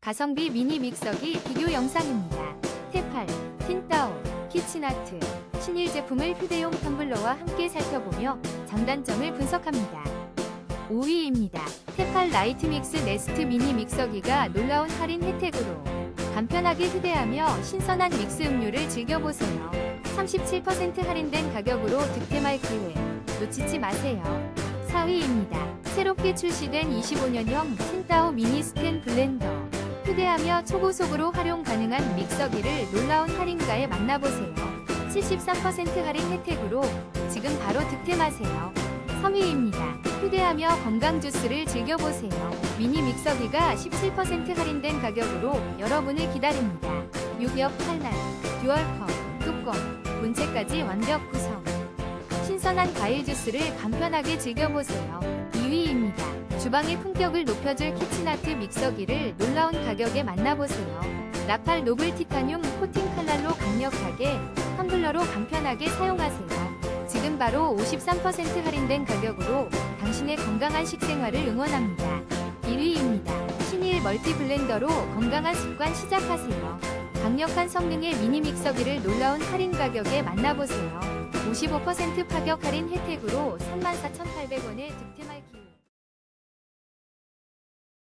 가성비 미니 믹서기 비교 영상입니다. 테팔, 틴따오, 키친아트, 신일 제품을 휴대용 텀블러와 함께 살펴보며 장단점을 분석합니다. 5위입니다. 테팔 라이트 믹스 네스트 미니 믹서기가 놀라운 할인 혜택으로 간편하게 휴대하며 신선한 믹스 음료를 즐겨보세요. 37% 할인된 가격으로 득템할 기회 놓치지 마세요. 4위입니다. 새롭게 출시된 25년형 틴따오 미니 스텐 블렌더. 휴대하며 초고속으로 활용 가능한 믹서기를 놀라운 할인가에 만나보세요. 73% 할인 혜택으로 지금 바로 득템하세요. 3위입니다. 휴대하며 건강 주스를 즐겨보세요. 미니 믹서기가 17% 할인된 가격으로 여러분을 기다립니다. 6옆 칼날, 듀얼컵, 뚜껑, 본체까지 완벽 구성. 신선한 과일 주스를 간편하게 즐겨보세요. 2위입니다. 주방의 품격을 높여줄 키친아트 믹서기를 놀라운 가격에 만나보세요. 나팔 노블 티타늄 코팅 칼날로 강력하게 텀블러로 간편하게 사용하세요. 지금 바로 53% 할인된 가격으로 당신의 건강한 식생활을 응원합니다. 1위입니다. 신일 멀티 블렌더로 건강한 습관 시작하세요. 강력한 성능의 미니 믹서기를 놀라운 할인 가격에 만나보세요. 55% 파격 할인 혜택으로 34,800원에 득템할 기회.